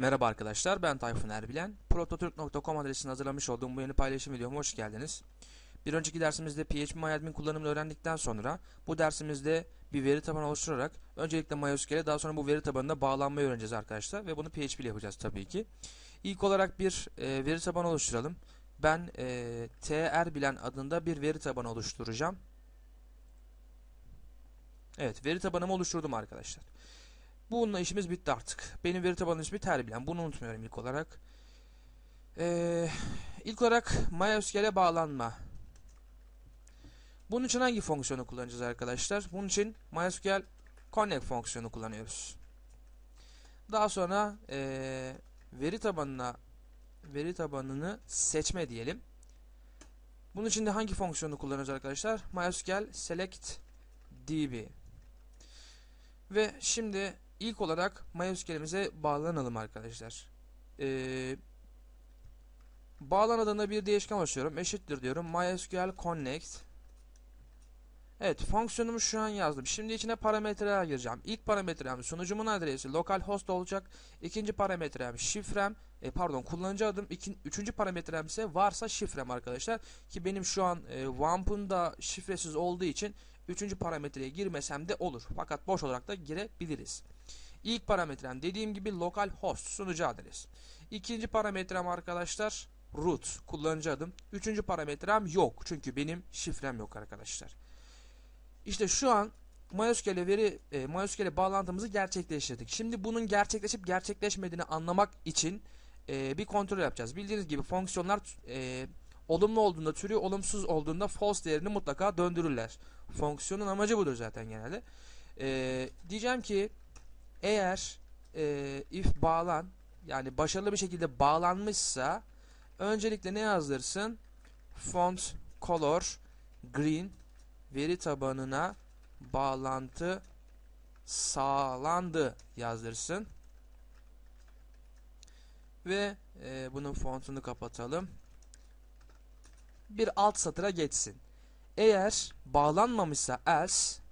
Merhaba arkadaşlar ben Tayfun Erbilen. Prototürk.com adresini hazırlamış olduğum bu yeni paylaşım videoma hoş geldiniz. Bir önceki dersimizde PHP MyAdmin kullanımını öğrendikten sonra bu dersimizde bir veri tabanı oluşturarak öncelikle MySQL'e daha sonra bu veri tabanına bağlanmayı öğreneceğiz arkadaşlar ve bunu PHP ile yapacağız tabii ki. İlk olarak bir e, veri tabanı oluşturalım. Ben e, TR bilen adında bir veri tabanı oluşturacağım. Evet veri tabanımı oluşturdum arkadaşlar. Bununla işimiz bitti artık. Benim veri tabanım ismi Terbilen. Bunu unutmuyorum ilk olarak. Ee, ilk olarak MySQL'e bağlanma. Bunun için hangi fonksiyonu kullanacağız arkadaşlar? Bunun için MySQL Connect fonksiyonu kullanıyoruz. Daha sonra ee, veri tabanına veri tabanını seçme diyelim. Bunun için de hangi fonksiyonu kullanıyoruz arkadaşlar? MySQL Select DB. Ve şimdi ilk olarak MySQL'imize bağlanalım arkadaşlar. Ee, bağlan adına bir değişken oluşturuyorum. Eşittir diyorum. MySQL Connect. Evet fonksiyonumu şu an yazdım. Şimdi içine parametreler gireceğim. İlk parametrem sunucumun adresi localhost olacak. İkinci parametrem şifrem. E, pardon kullanıcı adım. İkin, üçüncü parametrem ise varsa şifrem arkadaşlar. Ki benim şu an e, WAMP'ın da şifresiz olduğu için üçüncü parametreye girmesem de olur. Fakat boş olarak da girebiliriz. İlk parametrem dediğim gibi localhost sunucu adres. İkinci parametrem arkadaşlar root kullanıcı adım. Üçüncü parametrem yok. Çünkü benim şifrem yok arkadaşlar. İşte şu an MySQL'e veri e, MySQL'e bağlantımızı gerçekleştirdik. Şimdi bunun gerçekleşip gerçekleşmediğini anlamak için e, bir kontrol yapacağız. Bildiğiniz gibi fonksiyonlar e, olumlu olduğunda türü, olumsuz olduğunda false değerini mutlaka döndürürler. Fonksiyonun amacı budur zaten genelde. E, diyeceğim ki eğer e, if bağlan yani başarılı bir şekilde bağlanmışsa öncelikle ne yazdırsın? Font color green veri tabanına bağlantı sağlandı yazdırsın. Ve e, bunun fontunu kapatalım. Bir alt satıra geçsin. Eğer bağlanmamışsa else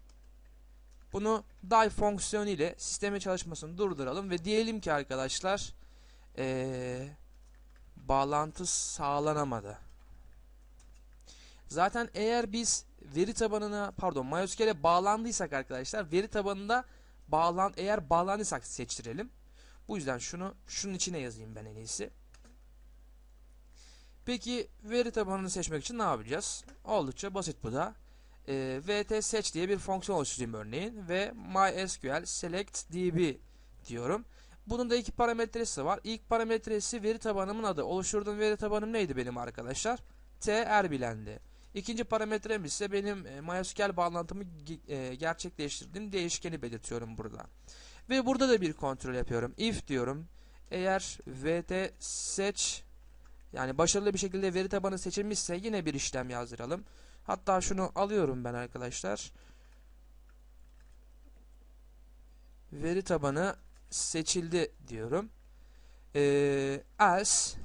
bunu die fonksiyonu ile sistemin çalışmasını durduralım ve diyelim ki arkadaşlar ee, bağlantı sağlanamadı. Zaten eğer biz veri tabanına pardon MySQL'e bağlandıysak arkadaşlar veri tabanında bağlan eğer bağlandıysak seçtirelim. Bu yüzden şunu şunun içine yazayım ben en iyisi. Peki veri tabanını seçmek için ne yapacağız? Oldukça basit bu da. E, vt seç diye bir fonksiyon oluşturayım örneğin ve mysql select db diyorum. Bunun da iki parametresi var. İlk parametresi veri tabanımın adı. Oluşturduğum veri tabanım neydi benim arkadaşlar? tr bilendi. İkinci parametrem ise benim e, MySQL bağlantımı e, gerçekleştirdiğim değişkeni belirtiyorum burada. Ve burada da bir kontrol yapıyorum. If diyorum. Eğer vt seç yani başarılı bir şekilde veri tabanı seçilmişse yine bir işlem yazdıralım. Hatta şunu alıyorum ben arkadaşlar. Veri tabanı seçildi diyorum. Ee, else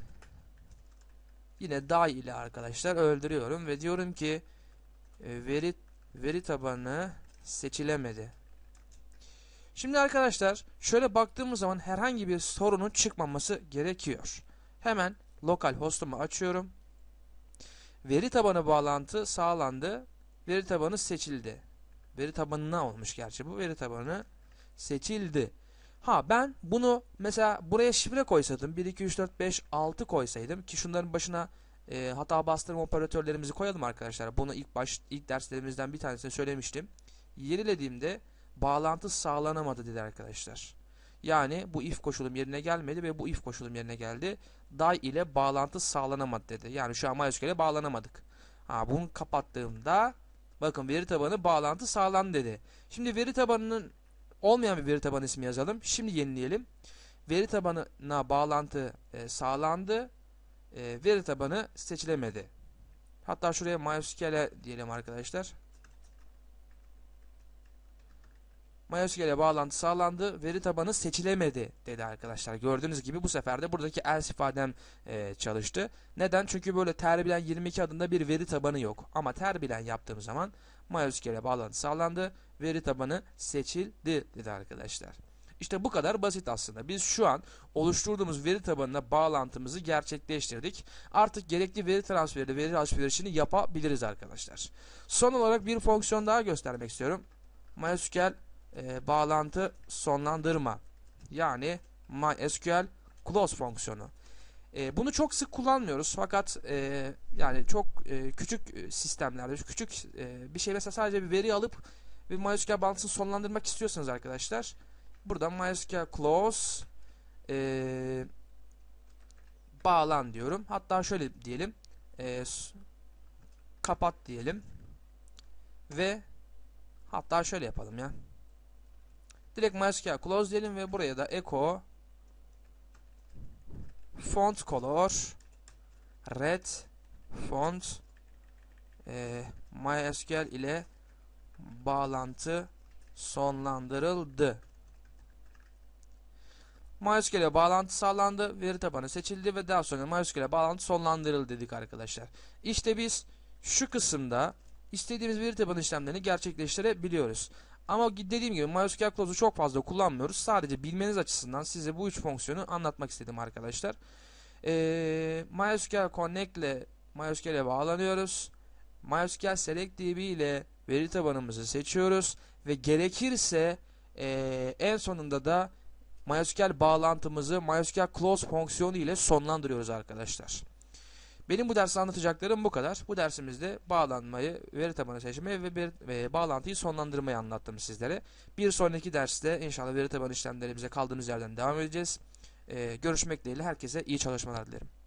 yine die ile arkadaşlar öldürüyorum ve diyorum ki e, veri veri tabanı seçilemedi. Şimdi arkadaşlar şöyle baktığımız zaman herhangi bir sorunun çıkmaması gerekiyor. Hemen lokal hostumu açıyorum. Veri tabanı bağlantı sağlandı. Veri tabanı seçildi. Veri tabanına olmuş gerçi bu. Veri tabanı seçildi. Ha ben bunu mesela buraya şifre koysaydım 1, 2, 3, 4, 5, 6 koysaydım ki şunların başına e, hata bastırma operatörlerimizi koyalım arkadaşlar. Bunu ilk baş ilk derslerimizden bir tanesinde söylemiştim. Yerilediğimde bağlantı sağlanamadı dedi arkadaşlar. Yani bu if koşulum yerine gelmedi ve bu if koşulum yerine geldi. Die ile bağlantı sağlanamadı dedi. Yani şu an MySQL'e bağlanamadık. Ha bunu kapattığımda bakın veri tabanı bağlantı sağlan dedi. Şimdi veri tabanının olmayan bir veri tabanı ismi yazalım. Şimdi yenileyelim. Veri tabanına bağlantı e, sağlandı. E, veri tabanı seçilemedi. Hatta şuraya MySQL'e diyelim arkadaşlar. MySQL'e bağlantı sağlandı, veri tabanı seçilemedi dedi arkadaşlar. Gördüğünüz gibi bu sefer de buradaki else ifadem e, çalıştı. Neden? Çünkü böyle terbilen 22 adında bir veri tabanı yok. Ama terbilen yaptığım zaman MySQL'e bağlantı sağlandı, veri tabanı seçildi dedi arkadaşlar. İşte bu kadar basit aslında. Biz şu an oluşturduğumuz veri tabanına bağlantımızı gerçekleştirdik. Artık gerekli veri transferi, veri alışverişini yapabiliriz arkadaşlar. Son olarak bir fonksiyon daha göstermek istiyorum. MySQL e, bağlantı sonlandırma. Yani MySQL close fonksiyonu. E, bunu çok sık kullanmıyoruz fakat e, yani çok e, küçük e, sistemlerde, küçük e, bir şey mesela sadece bir veri alıp bir MySQL bağlantısını sonlandırmak istiyorsanız arkadaşlar burada MySQL close e, bağlan diyorum. Hatta şöyle diyelim e, kapat diyelim ve hatta şöyle yapalım ya. Direkt MySQL close diyelim ve buraya da echo font color red font e, MySQL ile bağlantı sonlandırıldı. MySQL ile bağlantı sağlandı, veri tabanı seçildi ve daha sonra MySQL ile bağlantı sonlandırıldı dedik arkadaşlar. İşte biz şu kısımda istediğimiz veri tabanı işlemlerini gerçekleştirebiliyoruz. Ama dediğim gibi MySQL Close'u çok fazla kullanmıyoruz. Sadece bilmeniz açısından size bu üç fonksiyonu anlatmak istedim arkadaşlar. Ee, MySQL Connect ile MySQL'e bağlanıyoruz. MySQL Select DB ile veri tabanımızı seçiyoruz ve gerekirse ee, en sonunda da MySQL bağlantımızı MySQL Close fonksiyonu ile sonlandırıyoruz arkadaşlar. Benim bu derste anlatacaklarım bu kadar. Bu dersimizde bağlanmayı, veri tabanı seçmeyi ve, bir, ve bağlantıyı sonlandırmayı anlattım sizlere. Bir sonraki derste inşallah veri tabanı işlemlerimize kaldığımız yerden devam edeceğiz. Ee, görüşmek dileğiyle herkese iyi çalışmalar dilerim.